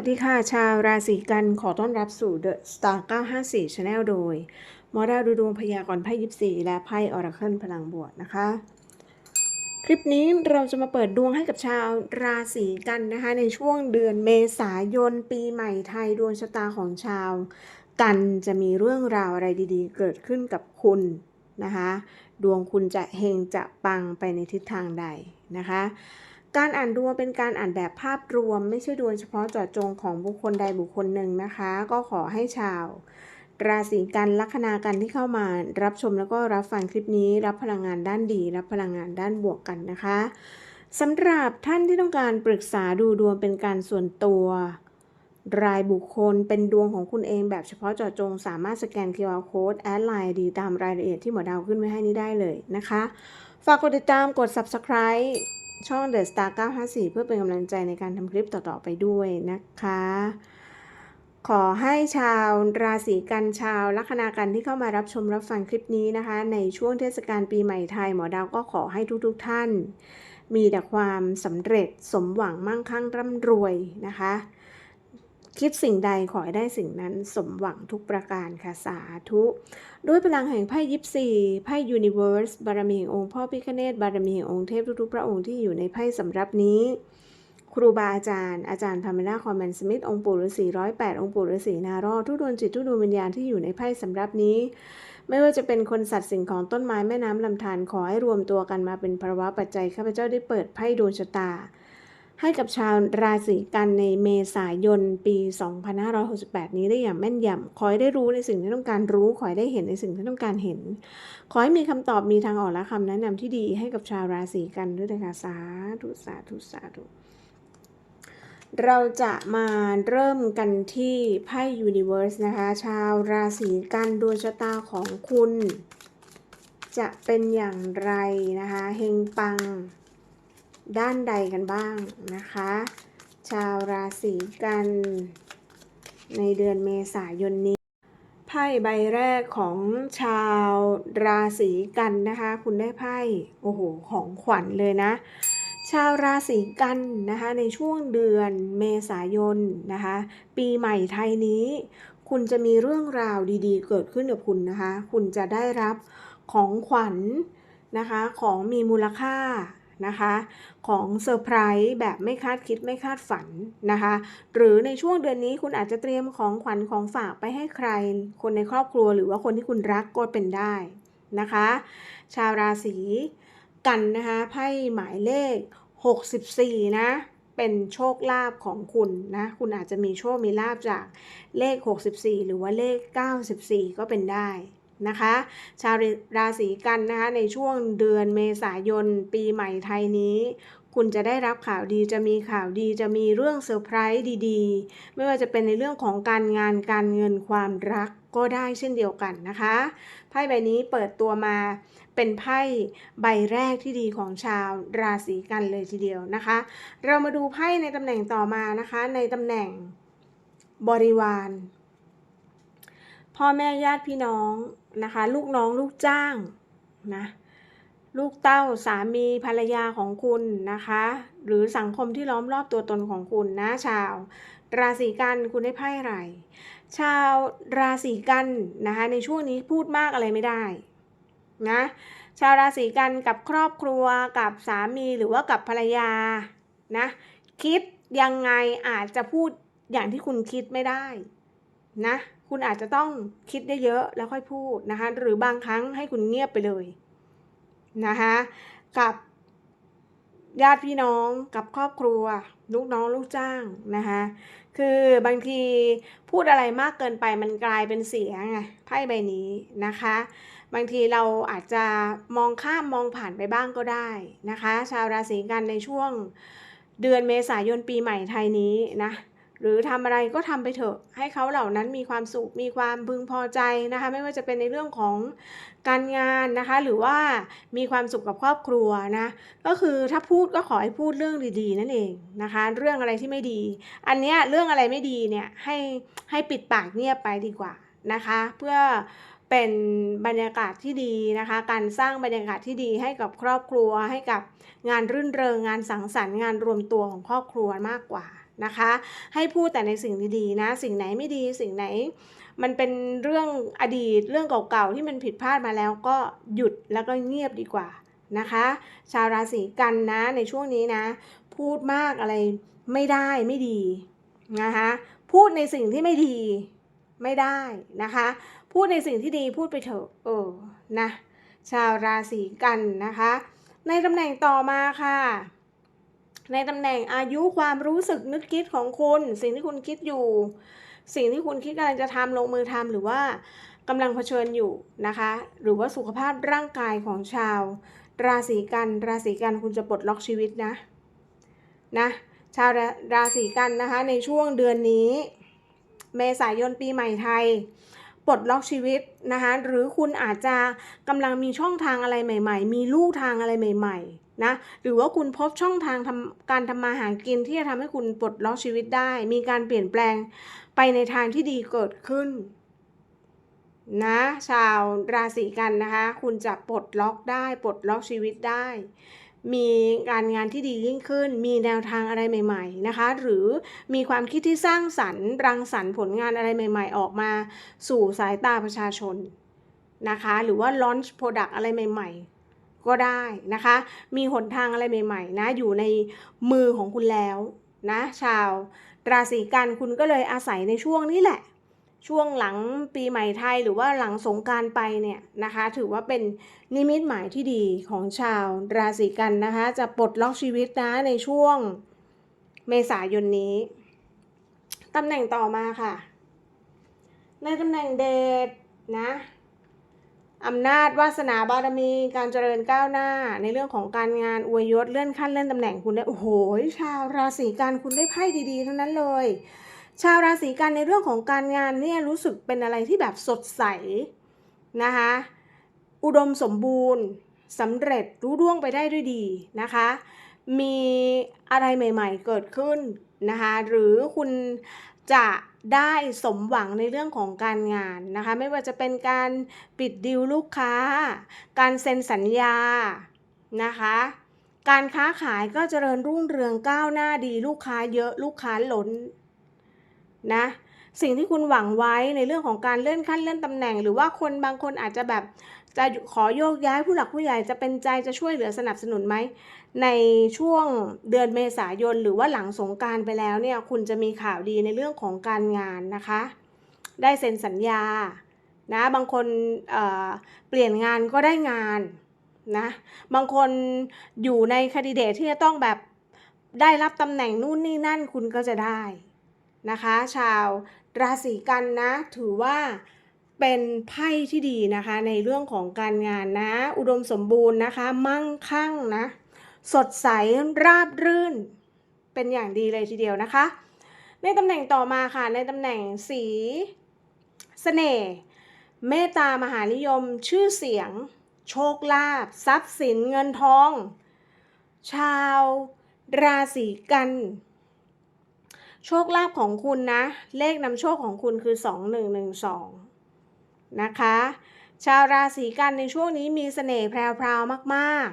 สดีค่ะ ชาวราศีกันขอต้อนรับสู่ The Star 954 Channel โดยมอดาดูดวงพยากรณ์ไพ่ยิปซีและไพ่ออราเคิลพลังบวกนะคะ คลิปนี้เราจะมาเปิดดวงให้กับชาวราศีกันนะคะ ในช่วงเดือนเมษายนปีใหม่ไทยดวงชะตาของชาว กันจะมีเรื่องราวอะไรดีๆ เกิดขึ้นกับคุณนะคะ ดวงคุณจะเฮงจะปังไปในทิศทางใดนะคะ การอ่านดวงเป็นการอ่านแบบภาพรวม ไม่ใช่ดวงเฉพาะเจาะจงของบุคคลใดบุคคลหนึ่งนะคะ ก็ขอให้ชาว ราศีกันลัคนากันที่เข้ามารับชมแล้วก็รับฟังคลิปนี้ รับพลังงานด้านดี รับพลังงานด้านบวกกันนะคะสำหรับท่านที่ต้องการปรึกษาดูดวงเป็นการส่วนตัว รายบุคคลเป็นดวงของคุณเองแบบเฉพาะเจาะจง สามารถสแกน QR Code แอดไลน์ดีตามรายละเอียดที่หมอดาวขึ้นไว้ให้นี้ได้เลยนะคะ ฝากกดติดตามกด Subscribe ช่อง The Star 954 เพื่อเป็นกำลังใจในการทำคลิปต่อ ๆ ไปด้วยนะคะ ขอให้ชาวราศีกันชาวลัคนากันที่เข้ามารับชมรับฟังคลิปนี้นะคะ ในช่วงเทศกาลปีใหม่ไทยหมอดาวก็ขอให้ทุกๆทท่าน มีแต่ความสำเร็จสมหวังมั่งคั่งร่ำรวยนะคะ คิดสิ่งใดขอให้ได้สิ่งนั้นสมหวังทุกประการค่ะสาธุ ด้วยพลังแห่งไพ่ยิปซีไพ่ยูนิเว r ร์สบารมีแห่งองค์พ่อพิฆเนศบารมีแห่งองค์เทพทุกๆพระองค์ที่อยู่ในไพ่สำรับนี้ ครูบาอาจารย์อาจารย์ธรรมนาคอมแมนสมิธองค์ปู่ฤาษีร้อยแปดองค์ปู่ฤาษีนารอดทุกดวงจิตทุกดวงวิญญาณที่อยู่ในไพ่สำรับนี้ ไม่ว่าจะเป็นคนสัตว์สิ่งของต้นไม้แม่น้ำลำธารขอให้รวมตัวกันมาเป็นภาวะปัจจัยข้าพเจ้าได้เปิดไพ่ดวงชะตา ให้กับชาวราศีกันในเมษายนปี 2568 นี้ได้อย่างแม่นยำขอให้ได้รู้ในสิ่งที่ต้องการรู้ ขอให้ได้เห็นในสิ่งที่ต้องการเห็น ขอให้มีคำตอบมีทางออกและคำแนะนำที่ดีให้กับชาวราศีกันด้วยนะคะสาธุสาธุสาธุเราจะมาเริ่มกันที่ไพ่ยูนิเว r ร์สนะคะ ชาวราศีกันดวงชะตาของคุณ จะเป็นอย่างไรนะคะเฮงปัง ด้านใดกันบ้างนะคะ ชาวราศีกัน ในเดือนเมษายนนี้ไพ่ใบแรกของชาวราศีกันนะคะ คุณได้ไพ่โอ้โหของขวัญเลยนะ ชาวราศีกันนะคะ ในช่วงเดือนเมษายนนะคะ ปีใหม่ไทยนี้ คุณจะมีเรื่องราวดีๆ เกิดขึ้นกับคุณนะคะ คุณจะได้รับของขวัญนะคะของมีมูลค่า นะคะ ของเซอร์ไพรส์แบบไม่คาดคิดไม่คาดฝันนะคะ หรือในช่วงเดือนนี้คุณอาจจะเตรียมของขวัญของฝากไปให้ใคร คนในครอบครัวหรือว่าคนที่คุณรักก็เป็นได้นะคะ ชาวราศีกันนะคะไพ่หมายเลข 64 นะ เป็นโชคลาภของคุณนะ คุณอาจจะมีโชคมีลาภจากเลข 64 หรือว่าเลข 94 ก็เป็นได้ นะคะ ชาวราศีกันนะคะในช่วงเดือนเมษายนปีใหม่ไทยนี้ คุณจะได้รับข่าวดีจะมีข่าวดีจะมีเรื่องเซอร์ไพรส์ดีๆ ไม่ว่าจะเป็นในเรื่องของการงานการเงินความรักก็ได้เช่นเดียวกันนะคะไพ่ใบนี้เปิดตัวมาเป็นไพ่ใบแรกที่ดีของชาวราศีกันเลยทีเดียวนะคะ เรามาดูไพ่ในตำแหน่งต่อมานะคะ ในตำแหน่งบริวาร พ่อแม่ญาติพี่น้อง นะคะ ลูกน้องลูกจ้างนะลูกเต้าสามีภรรยาของคุณนะคะ หรือสังคมที่ล้อมรอบตัวตนของคุณนะชาว ราศีกันคุณได้ไพ่อะไร ชาวราศีกันนะคะในช่วงนี้พูดมากอะไรไม่ได้นะชาวราศีกันกับครอบครัวกับสามีหรือว่ากับภรรยานะคิดยังไงอาจจะพูดอย่างที่คุณคิดไม่ได้นะ คุณอาจจะต้องคิดได้เยอะแล้วค่อยพูดนะคะ หรือบางครั้งให้คุณเงียบไปเลยนะคะกับญาติพี่น้องกับครอบครัว ลูกน้องลูกจ้างนะคะคือบางทีพูดอะไรมากเกินไปมันกลายเป็นเสียไงไพ่ใบนี้นะคะ บางทีเราอาจจะมองข้ามมองผ่านไปบ้างก็ได้นะคะ ชาวราศีกันในช่วงเดือนเมษายนปีใหม่ไทยนี้นะ หรือทำอะไรก็ทำไปเถอะ ให้เขาเหล่านั้นมีความสุขมีความพึงพอใจนะคะ ไม่ว่าจะเป็นในเรื่องของการงานนะคะ หรือว่ามีความสุขกับครอบครัวนะก็คือถ้าพูดก็ขอให้พูดเรื่องดีๆ นั่นเองนะคะ เรื่องอะไรที่ไม่ดี อันเนี้ยเรื่องอะไรไม่ดีเนี่ยให้ให้ปิดปากเงียบไปดีกว่านะคะ เพื่อเป็นบรรยากาศที่ดีนะคะ การสร้างบรรยากาศที่ดีให้กับครอบครัว ให้กับงานรื่นเริงงานสังสรรค์งานรวมตัวของครอบครัวมากกว่า นะคะ ให้พูดแต่ในสิ่งดีๆนะ สิ่งไหนไม่ดีสิ่งไหน มันเป็นเรื่องอดีตเรื่องเก่าๆที่มันผิดพลาดมาแล้วก็หยุดแล้วก็เงียบดีกว่านะคะ ชาวราศีกันนะในช่วงนี้นะ พูดมากอะไรไม่ได้ไม่ดีนะคะพูดในสิ่งที่ไม่ดีไม่ได้นะคะ พูดในสิ่งที่ดีพูดไปเถอะเออนะชาวราศีกันนะคะ ในตำแหน่งต่อมาค่ะ ในตำแหน่งอายุความรู้สึกนึกคิดของคุณ สิ่งที่คุณคิดอยู่ สิ่งที่คุณคิดกำลังจะทำลงมือทำหรือว่ากำลังเผชิญอยู่นะคะ หรือว่าสุขภาพร่างกายของชาว ราศีกัน ราศีกันคุณจะปลดล็อกชีวิตนะนะชาวราราศีกันนะคะในช่วงเดือนนี้ เมษายนปีใหม่ไทยปลดล็อกชีวิตนะคะหรือคุณอาจจะกำลังมีช่องทางอะไรใหม่ ๆ มีลู่ทางอะไรใหม่ ๆ นะหรือว่าคุณพบช่องทางทำการทำมาหากินที่จะทำให้คุณปลดล็อกชีวิตได้ มีการเปลี่ยนแปลงไปในทางที่ดีเกิดขึ้นนะชาวราศีกันนะคะ คุณจะปลดล็อกได้ปลดล็อกชีวิตได้ มีการงานที่ดียิ่งขึ้น มีแนวทางอะไรใหม่ๆนะคะ หรือมีความคิดที่สร้างสรรค์รังสรรค์ผลงานอะไรใหม่ ๆ ออกมาสู่สายตาประชาชนนะคะ หรือว่า launch product อะไรใหม่ ๆ ก็ได้นะคะ มีหนทางอะไรใหม่ๆนะอยู่ในมือของคุณแล้วนะชาวราศีกันคุณก็เลยอาศัยในช่วงนี้แหละ ช่วงหลังปีใหม่ไทยหรือว่าหลังสงการไปเนี่ยนะคะ ถือว่าเป็นนิมิตหมายที่ดีของชาวราศีกันนะคะ จะปลดล็อกชีวิตนะในช่วงเมษายนนี้ตำแหน่งต่อมาค่ะ ในตำแหน่งเดชนะ อำนาจวาสนาบารมีการเจริญก้าวหน้า ในเรื่องของการงานอวยยศเลื่อนขั้นเลื่อนตำแหน่งคุณได้โอ้โหชาวราศีกันคุณได้ไพ่ดีๆทั้งนั้นเลย ชาวราศีกันในเรื่องของการงานเนี่ยรู้สึกเป็นอะไรที่แบบสดใสนะคะอุดมสมบูรณ์สำเร็จรู้ร่วงไปได้ด้วยดีนะคะ มีอะไรใหม่ ๆ เกิดขึ้นนะคะหรือคุณ จะได้สมหวังในเรื่องของการงานนะคะ ไม่ว่าจะเป็นการปิดดีลลูกค้า การเซ็นสัญญานะคะ การค้าขายก็เจริญรุ่งเรืองก้าวหน้าดีลูกค้าเยอะลูกค้าล้นนะสิ่งที่คุณหวังไว้ในเรื่องของการเลื่อนขั้นเลื่อนตำแหน่ง หรือว่าคนบางคนอาจจะแบบ จะขอโยกย้ายผู้หลักผู้ใหญ่จะเป็นใจจะช่วยเหลือสนับสนุนไหม ในช่วงเดือนเมษายนหรือว่าหลังสงการไปแล้วเนี่ยคุณจะมีข่าวดีในเรื่องของการงานนะคะ ได้เซ็นสัญญานะบางคนเเปลี่ยนงานก็ได้งานนะบางคนอยู่ในคันดิเดตที่จะต้องแบบได้รับตำแหน่งนู่นนี่นั่นคุณก็จะได้นะคะ ชาวราศีกันนะถือว่า เป็นไพ่ที่ดีนะคะ ในเรื่องของการงานนะ อุดมสมบูรณ์นะคะ มั่งคั่งนะ สดใสราบรื่น เป็นอย่างดีเลยทีเดียวนะคะ ในตำแหน่งต่อมาค่ะ ในตำแหน่งสีสเสน่ห์เมตตามหานิยม ชื่อเสียง โชคลาภทรัพย์สินเงินทอง ชาว ราศีกัน โชคลาภของคุณนะ เลขนำโชคของคุณคือ 2112 นะคะ ชาวราศีกันในช่วงนี้มีเสน่ห์แพรวๆมาก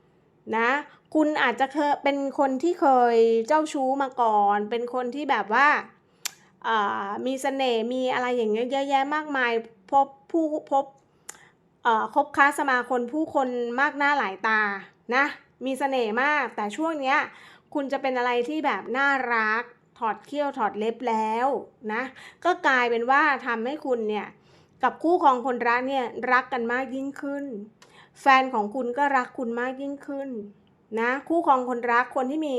ๆนะคุณอาจจะเคยเป็นคนที่เคยเจ้าชู้มาก่อน เป็นคนที่แบบว่ามีเสน่ห์มีอะไรอย่างเงี้ยเยอะแยะมากมายพบผู้พบคบค้าสมาคมผู้คนมากหน้าหลายตานะมีเสน่ห์มาก แต่ช่วงเนี้ยคุณจะเป็นอะไรที่แบบน่ารักถอดเขี้ยวถอดเล็บแล้วนะก็กลายเป็นว่าทำให้คุณเนี่ย กับคู่ของคนรักเนี่ยรักกันมากยิ่งขึ้น แฟนของคุณก็รักคุณมากยิ่งขึ้นนะคู่ของคนรักคนที่มี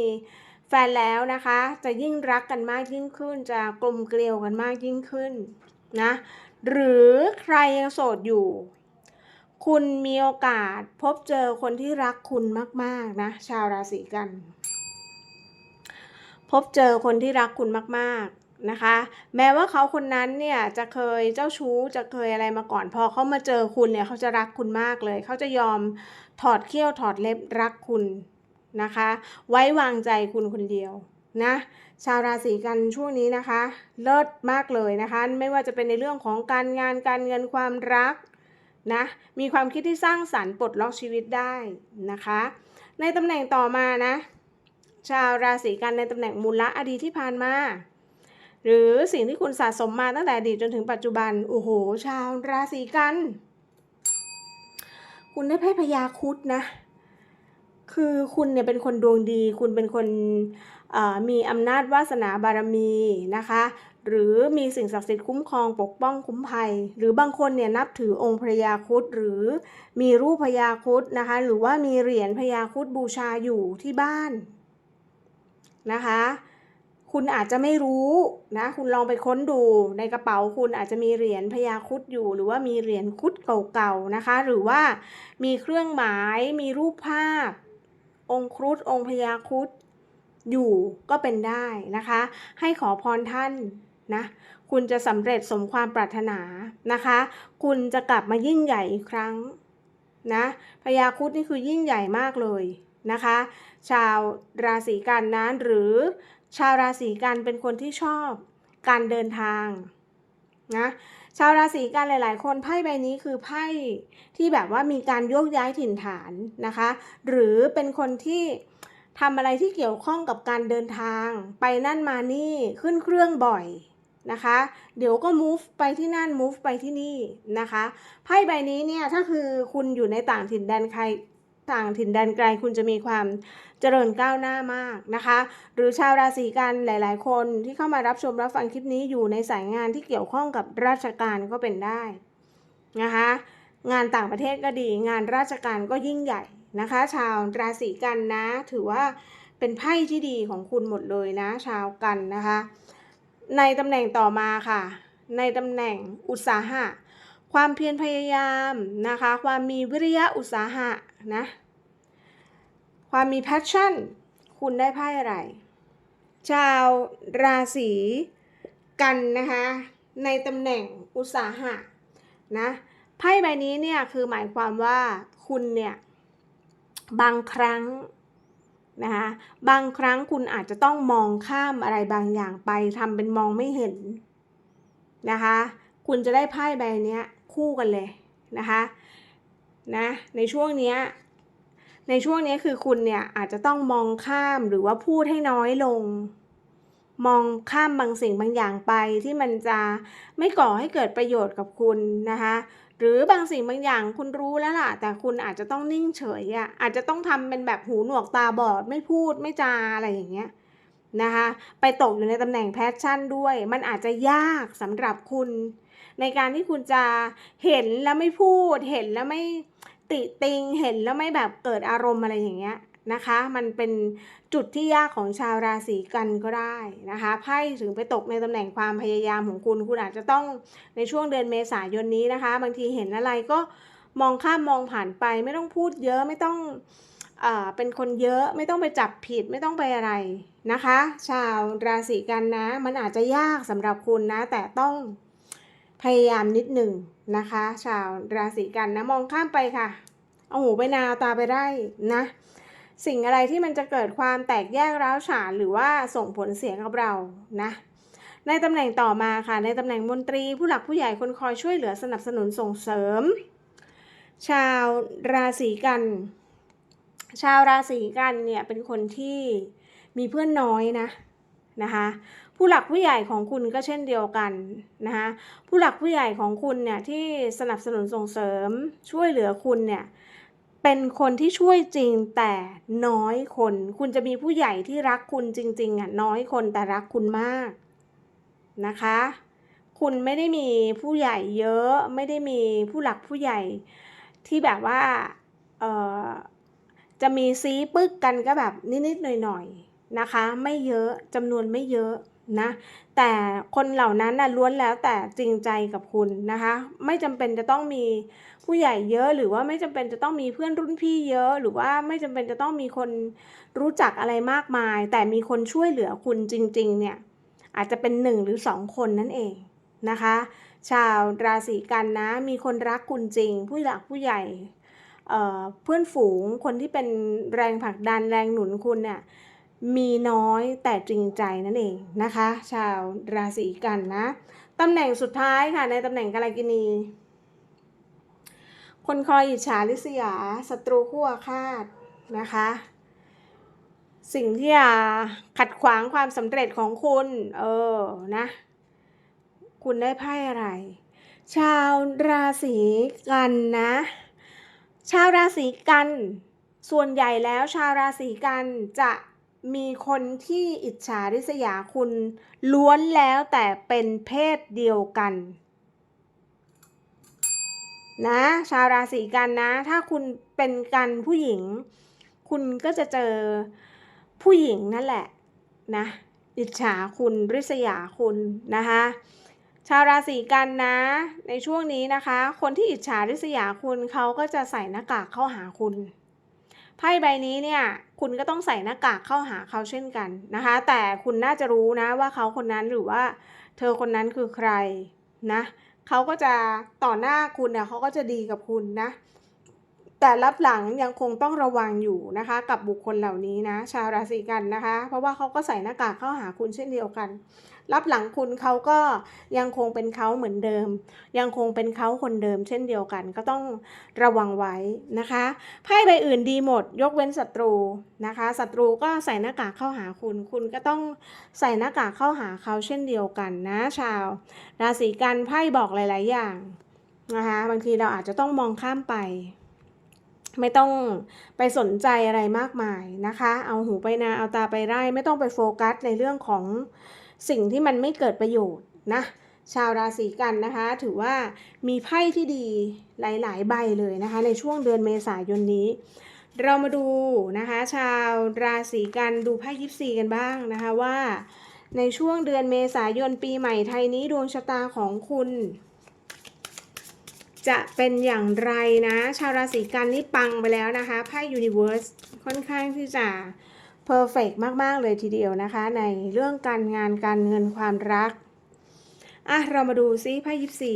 แฟนแล้วนะคะ จะยิ่งรักกันมากยิ่งขึ้น จะกลมเกลียวกันมากยิ่งขึ้นนะหรือใครยังโสดอยู่ คุณมีโอกาสพบเจอคนที่รักคุณมากๆนะชาวราศีกัน พบเจอคนที่รักคุณมาก นะคะ แม้ว่าเขาคนนั้นเนี่ยจะเคยเจ้าชู้จะเคยอะไรมาก่อน พอเขามาเจอคุณเนี่ยเขาจะรักคุณมากเลย เขาจะยอมถอดเขี้ยวถอดเล็บรักคุณนะคะ ไว้วางใจคุณคนเดียวนะชาวราศีกันช่วงนี้นะคะ เลิศมากเลยนะคะ ไม่ว่าจะเป็นในเรื่องของการงานการเงินความรักนะมีความคิดที่สร้างสรรค์ปลดล็อกชีวิตได้นะคะ ในตำแหน่งต่อมานะ ชาวราศีกันในตำแหน่งมูลละอดีตที่ผ่านมา หรือสิ่งที่คุณสะสมมาตั้งแต่อดีตจนถึงปัจจุบัน โอ้โห ชาวราศีกัน คุณได้ไพ่พญาครุดนะ คือคุณเนี่ยเป็นคนดวงดี คุณเป็นคนมีอำนาจวาสนาบารมีนะคะ หรือมีสิ่งศักดิ์สิทธิ์คุ้มครองปกป้องคุ้มภัย หรือบางคนเนี่ยนับถือองค์พญาครุดหรือมีรูปพญาครุดนะคะ หรือว่ามีเหรียญพญาครุดบูชาอยู่ที่บ้านนะคะ คุณอาจจะไม่รู้นะ คุณลองไปค้นดูในกระเป๋าคุณอาจจะมีเหรียญพญาครุดอยู่ หรือว่ามีเหรียญครุดเก่าๆนะคะ หรือว่ามีเครื่องหมายมีรูปภาพ องค์ครุฑองค์พญาครุฑอยู่ก็เป็นได้นะคะ ให้ขอพรท่านนะคุณจะสำเร็จสมความปรารถนานะคะ คุณจะกลับมายิ่งใหญ่อีกครั้งนะพญาครุฑนี่คือยิ่งใหญ่มากเลยนะคะ ชาวราศีกันนะหรือ ชาวราศีกันเป็นคนที่ชอบการเดินทางนะชาวราศีกันหลาย ๆ คนไพ่ใบนี้คือไพ่ที่แบบว่ามีการโยกย้ายถิ่นฐานนะคะ หรือเป็นคนที่ทำอะไรที่เกี่ยวข้องกับการเดินทาง ไปนั่นมานี่ขึ้นเครื่องบ่อยนะคะ เดี๋ยวก็ move ไปที่นั่น move ไปที่นี่นะคะไพ่ใบนี้เนี่ยถ้าคือคุณอยู่ในต่างถิ่นแดนใคร ต่างถิ่นแดนไกลคุณจะมีความเจริญก้าวหน้ามากนะคะ หรือชาวราศีกันหลาย ๆ คนที่เข้ามารับชมรับฟังคลิปนี้อยู่ในสายงานที่เกี่ยวข้องกับราชการก็เป็นได้นะคะงานต่างประเทศก็ดี งานราชการก็ยิ่งใหญ่นะคะ ชาวราศีกันนะ ถือว่าเป็นไพ่ที่ดีของคุณหมดเลยนะ ชาวกันนะคะ ในตำแหน่งต่อมาค่ะ ในตำแหน่งอุตสาหะ ความเพียรพยายามนะคะ ความมีวิริยะอุตสาหะนะ ความมี passion คุณได้ไพ่อะไร ชาวราศีกันนะคะ ในตำแหน่งอุตสาหะนะ ไพ่ใบนี้เนี่ยคือหมายความว่าคุณเนี่ย บางครั้งนะคะบางครั้งคุณอาจจะต้องมองข้ามอะไรบางอย่างไปทำเป็นมองไม่เห็นนะคะ คุณจะได้ไพ่ใบนี้ คู่กันเลยนะคะนะในช่วงนี้ในช่วงนี้คือคุณเนี่ยอาจจะต้องมองข้ามหรือว่าพูดให้น้อยลง มองข้ามบางสิ่งบางอย่างไปที่มันจะไม่ก่อให้เกิดประโยชน์กับคุณนะคะหรือบางสิ่งบางอย่างคุณรู้แล้วล่ะ แต่คุณอาจจะต้องนิ่งเฉยอะ่ะอาจจะต้องทำเป็นแบบหูหนวกตาบอดไม่พูดไม่จาอะไรอย่างเงี้ยนะคะไปตกอยู่ในตำแหน่งแพชชั่นด้วย มันอาจจะยากสำหรับคุณ ในการที่คุณจะเห็นแล้วไม่พูด เห็นแล้วไม่ติติง เห็นแล้วไม่แบบเกิดอารมณ์อะไรอย่างเงี้ยนะคะ มันเป็นจุดที่ยากของชาวราศีกันก็ได้นะคะไพ่ถึงไปตกในตำแหน่งความพยายามของคุณคุณอาจจะต้องในช่วงเดือนเมษายนนี้นะคะ บางทีเห็นอะไรก็มองข้ามมองผ่านไป ไม่ต้องพูดเยอะไม่ต้องเอ่อเป็นคนเยอะไม่ต้องไปจับผิดไม่ต้องไปอะไรนะคะ ชาวราศีกันนะ มันอาจจะยากสำหรับคุณนะ แต่ต้อง พยายามนิดหนึ่งนะคะ ชาวราศีกันนะมองข้ามไปค่ะ เอาหูไปนาตาไปไร่นะ สิ่งอะไรที่มันจะเกิดความแตกแยกร้าวฉานหรือว่าส่งผลเสียกับเรานะในตำแหน่งต่อมาค่ะ ในตำแหน่งมนตรีผู้หลักผู้ใหญ่คนคอยช่วยเหลือสนับสนุนส่งเสริม ชาวราศีกัน ชาวราศีกันเนี่ยเป็นคนที่มีเพื่อนน้อยนะนะคะ ผู้หลักผู้ใหญ่ของคุณก็เช่นเดียวกันนะคะผู้หลักผู้ใหญ่ของคุณเนี่ยที่สนับสนุนส่งเสริมช่วยเหลือคุณเนี่ยเป็นคนที่ช่วยจริงแต่น้อยคน คุณจะมีผู้ใหญ่ที่รักคุณจริงๆอะน้อยคนแต่รักคุณมากนะคะ คุณไม่ได้มีผู้ใหญ่เยอะไม่ได้มีผู้หลักผู้ใหญ่ที่แบบว่าเอ่อจะมีซีปึกกันก็แบบนิดๆหน่อยๆนะคะ ไม่เยอะจำนวนไม่เยอะ นะ แต่คนเหล่านั้นนะล้วนแล้วแต่จริงใจกับคุณนะคะ ไม่จำเป็นจะต้องมีผู้ใหญ่เยอะ หรือว่าไม่จำเป็นจะต้องมีเพื่อนรุ่นพี่เยอะ หรือว่าไม่จำเป็นจะต้องมีคนรู้จักอะไรมากมาย แต่มีคนช่วยเหลือคุณจริง ๆ เนี่ย อาจจะเป็นหนึ่งหรือสองคนนั่นเองนะคะ ชาวราศีกันนะ มีคนรักคุณจริง ผู้หลักผู้ใหญ่เเพื่อนฝูงคนที่เป็นแรงผลักดันแรงหนุนคุณเนี่ย มีน้อยแต่จริงใจนั่นเองนะคะ ชาวราศีกันนะตำแหน่งสุดท้ายค่ะในตำแหน่งกาลกินี คนคอยอิจฉาริษยาศัตรูคู่อาฆาตนะคะ สิ่งที่จะขัดขวางความสำเร็จของคุณ เออนะ คุณได้ไพ่อะไร ชาวราศีกันนะ ชาวราศีกัน ส่วนใหญ่แล้วชาวราศีกันจะ มีคนที่อิจฉาริษยาคุณล้วนแล้วแต่เป็นเพศเดียวกัน นะ ชาวราศีกันนะ ถ้าคุณเป็นกันผู้หญิง คุณก็จะเจอผู้หญิงนั่นแหละนะ อิจฉาคุณริษยาคุณนะคะชาวราศีกันนะ ในช่วงนี้นะคะ คนที่อิจฉาริษยาคุณเขาก็จะใส่หน้ากากเข้าหาคุณ ไพ่ใบนี้เนี่ยคุณก็ต้องใส่หน้ากากเข้าหาเขาเช่นกันนะคะ แต่คุณน่าจะรู้นะว่าเขาคนนั้นหรือว่า เธอคนนั้นคือใครนะเขาก็จะต่อหน้าคุณเนี่ยเขาก็จะดีกับคุณนะ แต่รับหลังยังคงต้องระวังอยู่นะคะ กับบุคคลเหล่านี้นะ ชาวราศีกันนะคะ เพราะว่าเขาก็ใส่หน้ากากเข้าหาคุณเช่นเดียวกัน รับหลังคุณเขาก็ยังคงเป็นเขาเหมือนเดิม ยังคงเป็นเขาคนเดิม เช่นเดียวกัน ก็ต้องระวังไว้นะคะไพ่ใบอื่นดีหมด ยกเว้นศัตรูนะคะศัตรูก็ใส่หน้ากากเข้าหาคุณ คุณก็ต้องใส่หน้ากากเข้าหาเขาเช่นเดียวกันนะชาว ราศีกันไพ่บอกหลาย ๆ อย่างนะคะบางทีเราอาจจะต้องมองข้ามไปไม่ต้องไปสนใจอะไรมากมายนะคะ เอาหูไปนา เอาตาไปไร่ ไม่ต้องไปโฟกัสในเรื่องของ สิ่งที่มันไม่เกิดประโยชน์นะชาวราศีกันนะคะ ถือว่ามีไพ่ที่ดีหลาย ๆ ใบเลยนะคะ ในช่วงเดือนเมษายนนี้ เรามาดูนะคะ ชาวราศีกันดูไพ่ยิปซีกันบ้างนะคะว่าในช่วงเดือนเมษายนปีใหม่ไทยนี้ดวงชะตาของคุณ จะเป็นอย่างไรนะ ชาวราศีกันนี่ปังไปแล้วนะคะไพ่ยูนิเว r ร์สค่อนข้างที่จะ เพอร์เฟกมาก ๆ เลยทีเดียวนะคะ ในเรื่องการงานการเงินความรัก อะ เรามาดูซิไพ่ยิปซี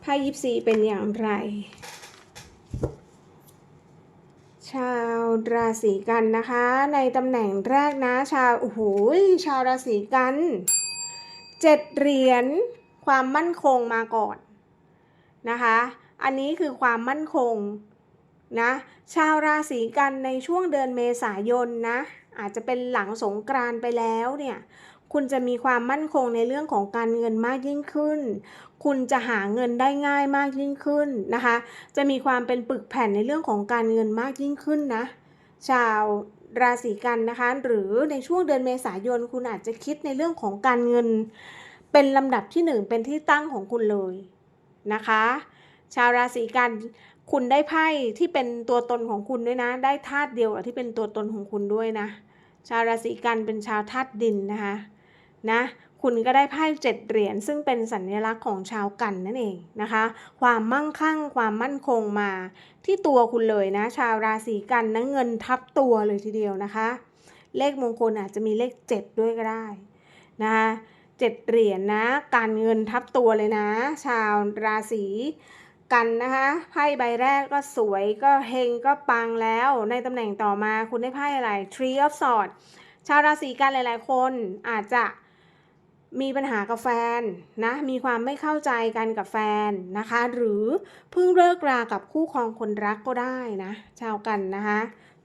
ไพ่ยิปซีเป็นอย่างไร ชาวราศีกันนะคะ ในตำแหน่งแรกนะ ชาว โอ้โห ชาวราศีกัน เจ็ดเหรียญความมั่นคงมาก่อนนะคะ อันนี้คือความมั่นคงนะชาวราศีกันในช่วงเดือนเมษายนนะอาจจะเป็นหลังสงกรานไปแล้วเนี่ยคุณจะมีความมั่นคงในเรื่องของการเงินมากยิ่งขึ้น คุณจะหาเงินได้ง่ายมากยิ่งขึ้นนะคะ จะมีความเป็นปึกแผ่นในเรื่องของการเงินมากยิ่งขึ้นนะ ชาว ราศีกันนะคะ หรือในช่วงเดือนเมษายนคุณอาจจะคิดในเรื่องของการเงิน เป็นลำดับที่หนึ่งเป็นที่ตั้งของคุณเลยนะคะ ชาวราศีกันคุณได้ไพ่ที่เป็นตัวตนของคุณด้วยนะ ได้ธาตุเดียวกับที่เป็นตัวตนของคุณด้วยนะ ชาวราศีกันเป็นชาวธาตุดินนะคะนะ คุณก็ได้ไพ่เจ็ดเหรียญซึ่งเป็นสัญลักษณ์ของชาวกันนั่นเองนะคะ ความมั่งคั่งความมั่นคงมา ที่ตัวคุณเลยนะ ชาวราศีกันนะเงินทับตัวเลยทีเดียวนะคะ เลขมงคลอาจจะมีเลขเจ็ดด้วยก็ได้นะคะเจ็ดเหรียญนะ การเงินทับตัวเลยนะ ชาวราศีกันนะคะไพ่ใบแรกก็สวยก็เฮงก็ปังแล้วในตำแหน่งต่อมาคุณได้ไพ่อะไร Tree of Swords ชาวราศีกันหลาย ๆ คนอาจจะ มีปัญหากับแฟนนะ มีความไม่เข้าใจกันกับแฟนนะคะ หรือเพิ่งเลิกรากับคู่ครองคนรักก็ได้นะ ชาวกันนะคะ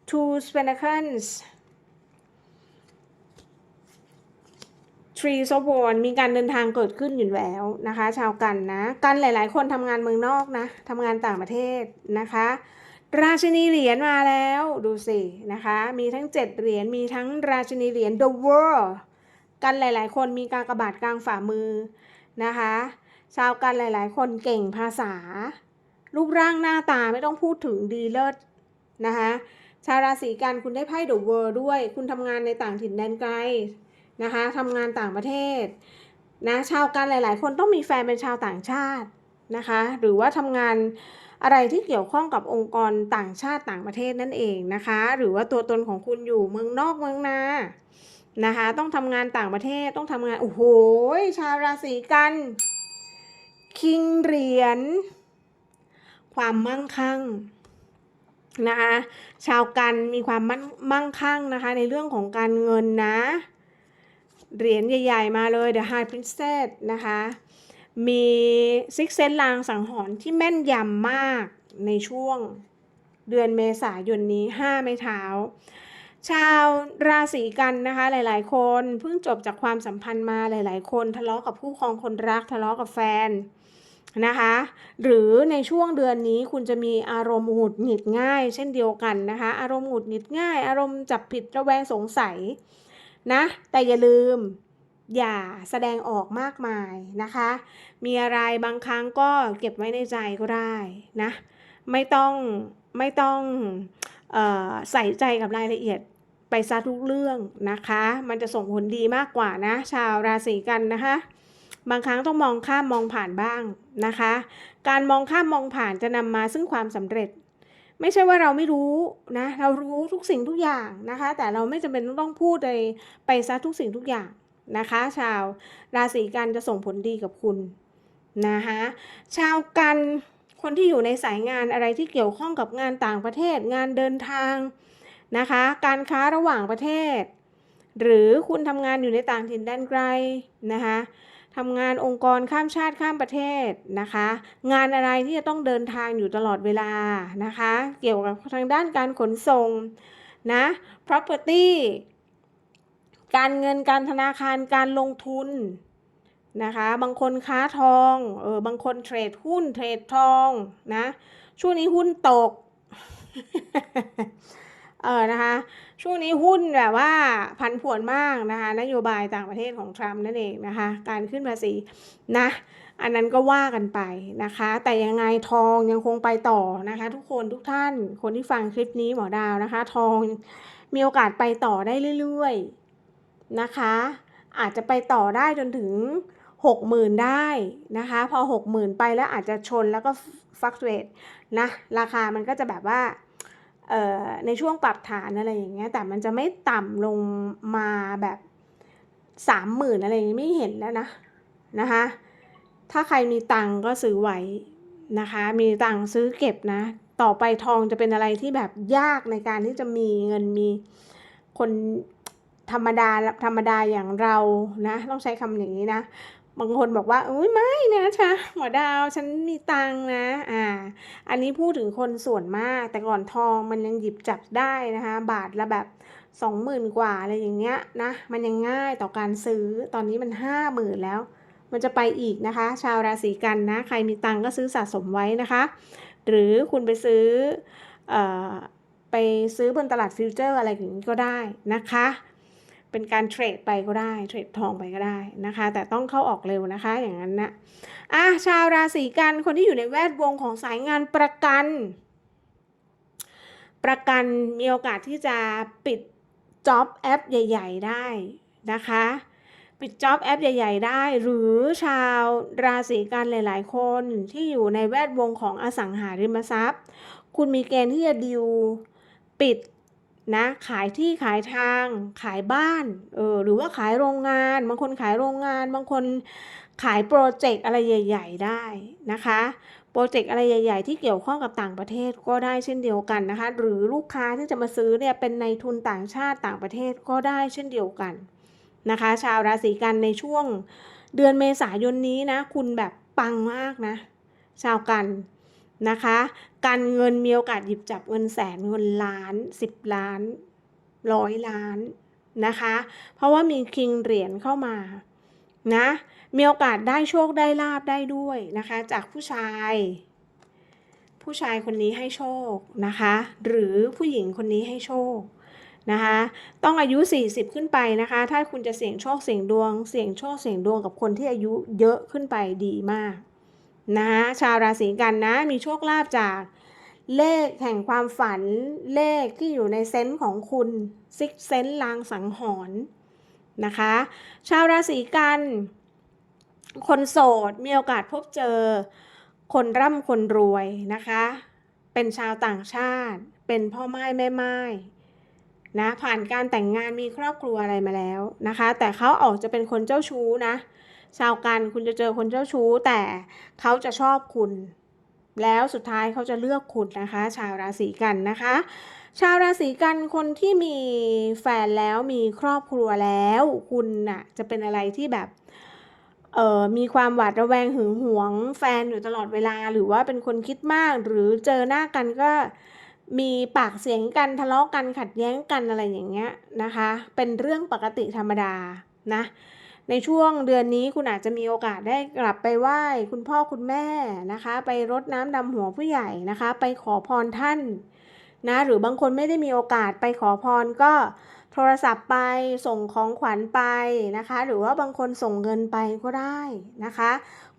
Two Pentacles Tree of Wands มีการเดินทางเกิดขึ้นอยู่แล้วนะคะ ชาวกันนะ กันหลาย ๆ คนทำงานเมืองนอกนะทำงานต่างประเทศนะคะ ราชินีเหรียญมาแล้วดูสินะคะ มีทั้ง 7 เหรียญ มีทั้งราชินีเหรียญ The World กันหลาย ๆ คนมีการกระบาดกลางฝ่ามือนะคะ ชาวกันหลาย ๆ คนเก่งภาษา รูปร่างหน้าตาไม่ต้องพูดถึงดีเลิศนะคะชาวราศีกันคุณได้ไพ่เดอะเวิร์ด้วย คุณทำงานในต่างถิ่นแดนไกลนะคะทำงานต่างประเทศนะชาวกันหลาย ๆ คนต้องมีแฟนเป็นชาวต่างชาตินะคะหรือว่าทำงานอะไรที่เกี่ยวข้องกับองค์กรต่างชาติต่างประเทศนั่นเองนะคะ หรือว่าตัวตนของคุณอยู่เมืองนอกเมืองนา นะคะ ต้องทำงานต่างประเทศต้องทำงาน โอ้โห ชาวราศีกัน คิงเหรียญ ความมั่งคั่งนะคะชาวกันมีความมั่งคั่งนะคะ ในเรื่องของการเงินนะ เหรียญใหญ่ ๆ มาเลย The High Princess นะคะ มีซิกเซนลางสังหรณ์ที่แม่นยำมากในช่วงเดือนเมษายนนี้ 5 ไม่เท้า ชาวราศีกันนะคะ หลาย ๆ คนเพิ่งจบจากความสัมพันธ์มาหลาย ๆ คน ทะเลาะกับผู้ครองคนรักทะเลาะกับแฟนนะคะ หรือในช่วงเดือนนี้คุณจะมีอารมณ์หงุดหงิดง่าย เช่นเดียวกันนะคะ อารมณ์หงุดหงิดง่าย อารมณ์จับผิดระแวงสงสัยนะแต่อย่าลืมอย่าแสดงออกมากมายนะคะ มีอะไรบางครั้งก็เก็บไว้ในใจก็ได้นะ ไม่ต้องไม่ต้องออใส่ใจกับรายละเอียด ไปซะทุกเรื่องนะคะ มันจะส่งผลดีมากกว่านะ ชาวราศีกันนะคะ บางครั้งต้องมองข้ามมองผ่านบ้างนะคะ การมองข้ามมองผ่านจะนำมาซึ่งความสำเร็จ ไม่ใช่ว่าเราไม่รู้นะ เรารู้ทุกสิ่งทุกอย่างนะคะ แต่เราไม่จำเป็นต้องพูดไปไปซะทุกสิ่งทุกอย่างนะคะ ชาวราศีกันจะส่งผลดีกับคุณนะคะชาวกันคนที่อยู่ในสายงานอะไรที่เกี่ยวข้องกับงานต่างประเทศ งานเดินทาง นะคะ การค้าระหว่างประเทศ หรือคุณทำงานอยู่ในต่างถิ่นแดนไกลนะคะทำงานองค์กรข้ามชาติข้ามประเทศนะคะ งานอะไรที่จะต้องเดินทางอยู่ตลอดเวลานะคะ เกี่ยวกับทางด้านการขนส่งนะ property การเงินการธนาคารการลงทุนนะคะ บางคนค้าทอง เออ บางคนเทรดหุ้นเทรดทองนะ ช่วงนี้หุ้นตก เออนะคะ ช่วงนี้หุ้นแบบว่าพันผวนมากนะคะ นโยบายต่างประเทศของทรัมป์นั่นเองนะคะ การขึ้นภาษีนะ อันนั้นก็ว่ากันไปนะคะ แต่ยังไงทองยังคงไปต่อนะคะ ทุกคนทุกท่านคนที่ฟังคลิปนี้หมอดาวนะคะ ทองมีโอกาสไปต่อได้เรื่อยๆนะคะ อาจจะไปต่อได้จนถึง60,000ได้นะคะ พอ60,000ไปแล้วอาจจะชนแล้วก็ฟักเวทนะ ราคามันก็จะแบบว่า ในช่วงปรับฐานอะไรอย่างเงี้ยแต่มันจะไม่ต่ำลงมาแบบสามหมื่นอะไรอย่างงี้ไม่เห็นแล้วนะนะคะถ้าใครมีตังก็ซื้อไว้นะคะ มีตังซื้อเก็บนะ ต่อไปทองจะเป็นอะไรที่แบบยากในการที่จะมีเงินมีคนธรรมดาธรรมดาอย่างเรานะ ต้องใช้คำอย่างนี้นะ บางคนบอกว่าอุ้ยไม่นะชะหมอดาวฉันมีตังนะ อ่า อันนี้พูดถึงคนส่วนมาก แต่ก่อนทองมันยังหยิบจับได้นะคะ บาทละแบบสองหมื่นกว่าอะไรอย่างเงี้ยนะ มันยังง่ายต่อการซื้อตอนนี้มันห้าหมื่นแล้ว มันจะไปอีกนะคะ ชาวราศีกันนะ ใครมีตังก็ซื้อสะสมไว้นะคะ หรือคุณไปซื้ออไปซื้อบนตลาดฟิวเจอร์อะไรอย่างนี้ก็ได้นะคะ เป็นการเทรดไปก็ได้เทรดทองไปก็ได้นะคะ แต่ต้องเข้าออกเร็วนะคะอย่างนั้นนะอะชาวราศีกันคนที่อยู่ในแวดวงของสายงานประกัน ประกันมีโอกาสที่จะปิดจ็อบแอปใหญ่ ๆ ได้นะคะปิดจ็อบแอปใหญ่ ๆ ได้ หรือชาวราศีกันหลาย ๆ คนที่อยู่ในแวดวงของอสังหาริมทรัพย์ คุณมีเกณฑ์ที่จะดิวปิด นะขายที่ขายทางขายบ้านเออหรือว่าขายโรงงาน บางคนขายโรงงาน บางคนขายโปรเจกต์อะไรใหญ่ ๆ ได้นะคะโปรเจกต์อะไรใหญ่ ๆ ที่เกี่ยวข้องกับต่างประเทศก็ได้เช่นเดียวกันนะคะ หรือลูกค้าที่จะมาซื้อเนี่ยเป็นในทุนต่างชาติต่างประเทศก็ได้เช่นเดียวกันนะคะ ชาวราศีกันในช่วงเดือนเมษายนนี้นะ คุณแบบปังมากนะ ชาวกัน นะคะ การเงินมีโอกาสหยิบจับเงินแสนเงินล้านสิบล้านร้อยล้านนะคะ เพราะว่ามีคิงเหรียญเข้ามานะมีโอกาสได้โชคได้ลาบได้ด้วยนะคะ จากผู้ชาย ผู้ชายคนนี้ให้โชคนะคะ หรือผู้หญิงคนนี้ให้โชคนะคะ ต้องอายุ 40 ขึ้นไปนะคะ ถ้าคุณจะเสี่ยงโชคเสี่ยงดวง เสี่ยงโชคเสี่ยงดวงกับคนที่อายุเยอะขึ้นไปดีมาก นะคะชาวราศีกันนะมีโชคลาภจากเลขแห่งความฝันเลขที่อยู่ในเซนส์ของคุณซิกเซนส์ลางสังหรณ์นะคะ ชาวราศีกัน คนโสดมีโอกาสพบเจอ คนร่ำคนรวยนะคะ เป็นชาวต่างชาติ เป็นพ่อไม้แม่ไม้นะผ่านการแต่งงานมีครอบครัวอะไรมาแล้วนะคะ แต่เขาออกจะเป็นคนเจ้าชู้นะ ชาวกันคุณจะเจอคนเจ้าชู้ แต่เขาจะชอบคุณ แล้วสุดท้ายเขาจะเลือกคุณนะคะ ชาวราศีกันนะคะ ชาวราศีกันคนที่มีแฟนแล้วมีครอบครัวแล้ว คุณน่ะจะเป็นอะไรที่แบบเอ่อมีความหวาดระแวงหึงหวงแฟนอยู่ตลอดเวลา หรือว่าเป็นคนคิดมาก หรือเจอหน้ากันก็มีปากเสียงกันทะเลาะกันขัดแย้งกันอะไรอย่างเงี้ยนะคะ เป็นเรื่องปกติธรรมดานะ ในช่วงเดือนนี้คุณอาจจะมีโอกาสได้กลับไปไหว้คุณพ่อคุณแม่นะคะ ไปรดน้ำดำหัวผู้ใหญ่นะคะ ไปขอพรท่านนะหรือบางคนไม่ได้มีโอกาสไปขอพรก็โทรศัพท์ไปส่งของขวัญไปนะคะ หรือว่าบางคนส่งเงินไปก็ได้นะคะ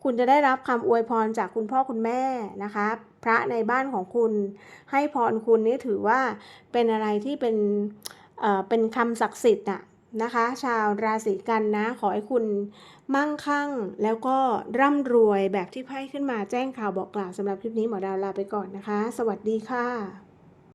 คุณจะได้รับคำอวยพรจากคุณพ่อคุณแม่นะคะ พระในบ้านของคุณให้พรคุณนี่ถือว่าเป็นอะไรที่เป็นเอ่อเป็นคำศักดิ์สิทธิ์อะ นะคะ ชาวราศีกันนะ ขอให้คุณมั่งคั่ง แล้วก็ร่ำรวยแบบที่ไพ่ขึ้นมาแจ้งข่าวบอกกล่าวสำหรับคลิปนี้หมอดาวลาไปก่อนนะคะ สวัสดีค่ะ